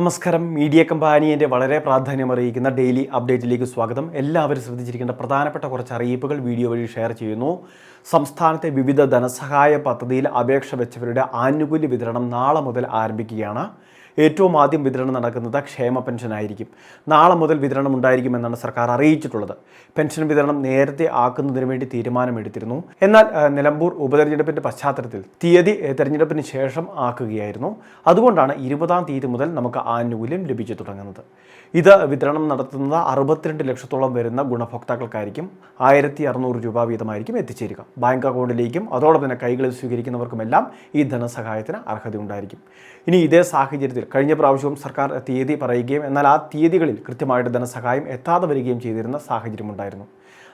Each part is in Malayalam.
നമസ്കാരം. മീഡിയ കമ്പാനിയന്റെ വളരെ പ്രാധാന്യം പ്രാധാന്യമറിയിക്കുന്ന ഡെയിലി അപ്ഡേറ്റിലേക്ക് സ്വാഗതം. എല്ലാവരും ശ്രദ്ധിച്ചിരിക്കേണ്ട പ്രധാനപ്പെട്ട കുറച്ച് അറിയിപ്പുകൾ വീഡിയോ വഴി ഷെയർ ചെയ്യുന്നു. സംസ്ഥാനത്തെ വിവിധ ധനസഹായ പദ്ധതിയിൽ അപേക്ഷ വെച്ചവരുടെ ആനുകൂല്യ വിതരണം നാളെ മുതൽ ആരംഭിക്കുകയാണ്. ഏറ്റവും ആദ്യം വിതരണം നടക്കുന്നത് ക്ഷേമ പെൻഷൻ ആയിരിക്കും നാളെ മുതൽ വിതരണം ഉണ്ടായിരിക്കുമെന്നാണ് സർക്കാർ അറിയിച്ചിട്ടുള്ളത്. പെൻഷൻ വിതരണം നേരത്തെ ആക്കുന്നതിന് വേണ്ടി തീരുമാനമെടുത്തിരുന്നു. എന്നാൽ നിലമ്പൂർ ഉപതെരഞ്ഞെടുപ്പിന്റെ പശ്ചാത്തലത്തിൽ തീയതി തെരഞ്ഞെടുപ്പിന് ശേഷം ആക്കുകയായിരുന്നു. അതുകൊണ്ടാണ് ഇരുപതാം തീയതി മുതൽ നമുക്ക് ആനുകൂല്യം ലഭിച്ചു തുടങ്ങുന്നത്. ഇത് വിതരണം നടത്തുന്നത് അറുപത്തിരണ്ട് ലക്ഷത്തോളം വരുന്ന ഗുണഭോക്താക്കൾക്കായിരിക്കും. ആയിരത്തി അറുന്നൂറ് രൂപ വീതമായിരിക്കും എത്തിച്ചേരുക. ബാങ്ക് അക്കൗണ്ടിലേക്കും അതോടൊപ്പം തന്നെ കൈകളിൽ സ്വീകരിക്കുന്നവർക്കുമെല്ലാം ഈ ധനസഹായത്തിന് അർഹതയുണ്ടായിരിക്കും. ഇനി ഇതേ സാഹചര്യത്തിൽ കഴിഞ്ഞ പ്രാവശ്യവും സർക്കാർ തീയതി പറയുകയും എന്നാൽ ആ തീയതികളിൽ കൃത്യമായിട്ട് ധനസഹായം എത്താതെ വരികയും ചെയ്തിരുന്ന സാഹചര്യമുണ്ടായിരുന്നു.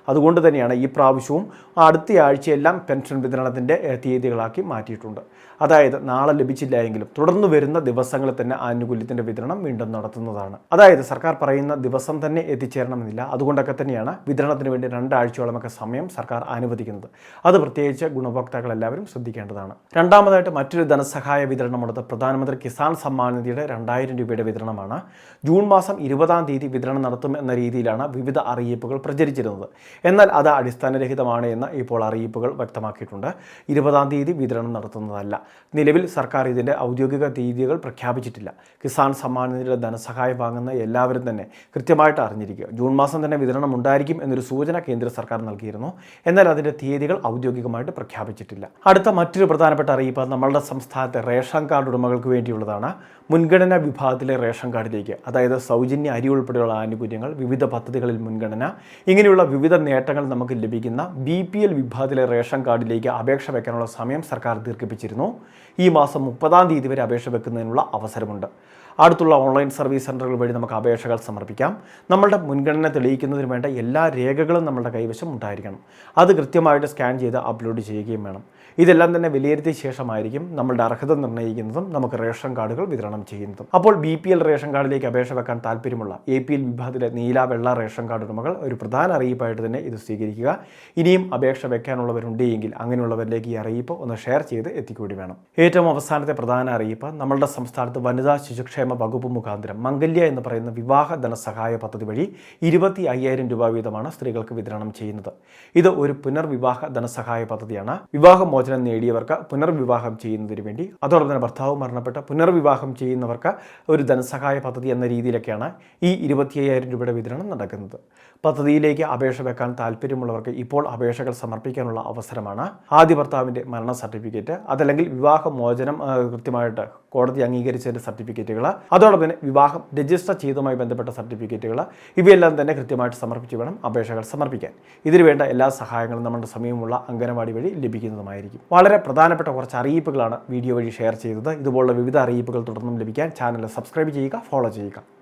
അതുകൊണ്ട് തന്നെയാണ് ഈ പ്രാവശ്യവും അടുത്ത ആഴ്ചയെല്ലാം പെൻഷൻ വിതരണത്തിന്റെ തീയതികളാക്കി മാറ്റിയിട്ടുണ്ട്. അതായത് നാളെ ലഭിച്ചില്ല എങ്കിലും തുടർന്ന് വരുന്ന ദിവസങ്ങളിൽ തന്നെ ആനുകൂല്യത്തിന്റെ വിതരണം വീണ്ടും നടത്തുന്നതാണ്. അതായത് സർക്കാർ പറയുന്ന ദിവസം തന്നെ എത്തിച്ചേരണമെന്നില്ല. അതുകൊണ്ടൊക്കെ തന്നെയാണ് വിതരണത്തിന് വേണ്ടി രണ്ടാഴ്ചയോളമൊക്കെ സമയം സർക്കാർ അനുവദിക്കുന്നത്. അത് പ്രത്യേകിച്ച് ഗുണഭോക്താക്കൾ എല്ലാവരും ശ്രദ്ധിക്കേണ്ടതാണ്. രണ്ടാമതായിട്ട് മറ്റൊരു ധനസഹായ വിതരണമുള്ളത് പ്രധാനമന്ത്രി കിസാൻ സമ്മാൻ നിധിയുടെ രണ്ടായിരം രൂപയുടെ വിതരണമാണ്. ജൂൺ മാസം ഇരുപതാം തീയതി വിതരണം നടത്തും എന്ന രീതിയിലാണ് വിവിധ അറിയിപ്പുകൾ പ്രചരിച്ചിരുന്നത്. എന്നാൽ അത് അടിസ്ഥാനരഹിതമാണ് എന്ന് ഇപ്പോൾ അറിയിപ്പുകൾ വ്യക്തമാക്കിയിട്ടുണ്ട്. ഇരുപതാം തീയതി വിതരണം നടത്തുന്നതല്ല. നിലവിൽ സർക്കാർ ഇതിന്റെ ഔദ്യോഗിക തീയതികൾ പ്രഖ്യാപിച്ചിട്ടില്ല. കിസാൻ സമ്മാൻ നിധിയുടെ ധനസഹായം വാങ്ങുന്ന എല്ലാവരും തന്നെ കൃത്യമായിട്ട് അറിഞ്ഞിരിക്കുക. ജൂൺ മാസം തന്നെ വിതരണം ഉണ്ടായിരിക്കും എന്നൊരു സൂചന കേന്ദ്ര സർക്കാർ നൽകിയിരുന്നു. എന്നാൽ അതിന്റെ തീയതികൾ ഔദ്യോഗികമായിട്ട് പ്രഖ്യാപിച്ചിട്ടില്ല. അടുത്ത മറ്റൊരു പ്രധാനപ്പെട്ട അറിയിപ്പ് നമ്മളുടെ സംസ്ഥാനത്തെ റേഷൻ കാർഡ് ഉടമകൾക്ക് വേണ്ടിയുള്ളതാണ്. മുൻഗണനാ വിഭാഗത്തിലെ റേഷൻ കാർഡിലേക്ക് അതായത് സൗജന്യ അരി ഉൾപ്പെടെയുള്ള ആനുകൂല്യങ്ങൾ വിവിധ പദ്ധതികളിൽ മുൻഗണന ഇങ്ങനെയുള്ള വിവിധ നേട്ടങ്ങൾ നമുക്ക് ലഭിക്കുന്ന ബി പി എൽ വിഭാഗത്തിലെ റേഷൻ കാർഡിലേക്ക് അപേക്ഷ വയ്ക്കാനുള്ള സമയം സർക്കാർ ദീർഘിപ്പിച്ചിരുന്നു. ഈ മാസം മുപ്പതാം തീയതി വരെ അപേക്ഷ വെക്കുന്നതിനുള്ള അവസരമുണ്ട്. അടുത്തുള്ള ഓൺലൈൻ സർവീസ് സെന്ററുകൾ വഴി നമുക്ക് അപേക്ഷകൾ സമർപ്പിക്കാം. നമ്മളുടെ മുൻഗണന തെളിയിക്കുന്നതിന് വേണ്ട എല്ലാ രേഖകളും നമ്മളുടെ കൈവശം ഉണ്ടായിരിക്കണം. അത് കൃത്യമായിട്ട് സ്കാൻ ചെയ്ത് അപ്ലോഡ് ചെയ്യുകയും വേണം. ഇതെല്ലാം തന്നെ വിലയിരുത്തിയ ശേഷമായിരിക്കും നമ്മളുടെ അർഹത നിർണയിക്കുന്നതും നമുക്ക് റേഷൻ കാർഡുകൾ വിതരണം ചെയ്യുന്നതും. അപ്പോൾ ബി പി എൽ റേഷൻ കാർഡിലേക്ക് അപേക്ഷ വെക്കാൻ താല്പര്യമുള്ള എ പി എൽ വിഭാഗത്തിലെ നീല വെള്ള റേഷൻ കാർഡ് ഉടമകൾ ഒരു പ്രധാന അറിയിപ്പായിട്ട് തന്നെ ഇത് സ്വീകരിക്കുക. ഇനിയും അപേക്ഷ വെക്കാനുള്ളവരുണ്ട് എങ്കിൽ അങ്ങനെയുള്ളവരിലേക്ക് ഈ അറിയിപ്പ് ഒന്ന് ഷെയർ ചെയ്ത് എത്തിക്കൂടി വേണം. ഏറ്റവും അവസാനത്തെ പ്രധാന അറിയിപ്പ് നമ്മളുടെ സംസ്ഥാനത്ത് വനിതാ ശിശുക്ഷേമ വകുപ്പ് മുഖാന്തരം. മംഗല്യ എന്ന് പറയുന്ന വിവാഹ ധനസഹായ പദ്ധതി വഴി ഇരുപത്തി അയ്യായിരം രൂപ വീതമാണ് സ്ത്രീകൾക്ക് വിതരണം ചെയ്യുന്നത്. ഇത് ഒരു പുനർവിവാഹ ധനസഹായ പദ്ധതിയാണ്. വിവാഹമോചനം നേടിയവർക്ക് പുനർവിവാഹം ചെയ്യുന്നതിന് വേണ്ടി അതോടൊപ്പം തന്നെ ഭർത്താവ് മരണപ്പെട്ട പുനർവിവാഹം ചെയ്യുന്നവർക്ക് ഒരു ധനസഹായ പദ്ധതി എന്ന രീതിയിലൊക്കെയാണ് ഈ ഇരുപത്തി അയ്യായിരം രൂപയുടെ വിതരണം നടക്കുന്നത്. പദ്ധതിയിലേക്ക് അപേക്ഷ വെക്കാൻ താല്പര്യമുള്ളവർക്ക് ഇപ്പോൾ അപേക്ഷകൾ സമർപ്പിക്കാനുള്ള അവസരമാണ് ആദ്യ ഭർത്താവിന്റെ മരണ സർട്ടിഫിക്കറ്റ്. അതല്ലെങ്കിൽ വിവാഹമോചനം കൃത്യമായിട്ട് കോടതി അംഗീകരിച്ചതിന്റെ സർട്ടിഫിക്കറ്റുകൾ അതോടൊപ്പം തന്നെ വിവാഹം രജിസ്റ്റർ ചെയ്തതുമായി ബന്ധപ്പെട്ട സർട്ടിഫിക്കറ്റുകൾ ഇവയെല്ലാം തന്നെ കൃത്യമായിട്ട് സമർപ്പിച്ച് വേണം അപേക്ഷകൾ സമർപ്പിക്കാൻ. ഇതിന് വേണ്ട എല്ലാ സഹായങ്ങളും നമ്മുടെ സമീപമുള്ള അംഗനവാടി വഴി ലഭിക്കുന്നതുമായിരിക്കും. വളരെ പ്രധാനപ്പെട്ട കുറച്ച് അറിയിപ്പുകളാണ് വീഡിയോ വഴി ഷെയർ ചെയ്തത്. ഇതുപോലുള്ള വിവിധ അറിയിപ്പുകൾ തുടർന്നും ലഭിക്കാൻ ചാനൽ സബ്സ്ക്രൈബ് ചെയ്യുക ഫോളോ ചെയ്യുക.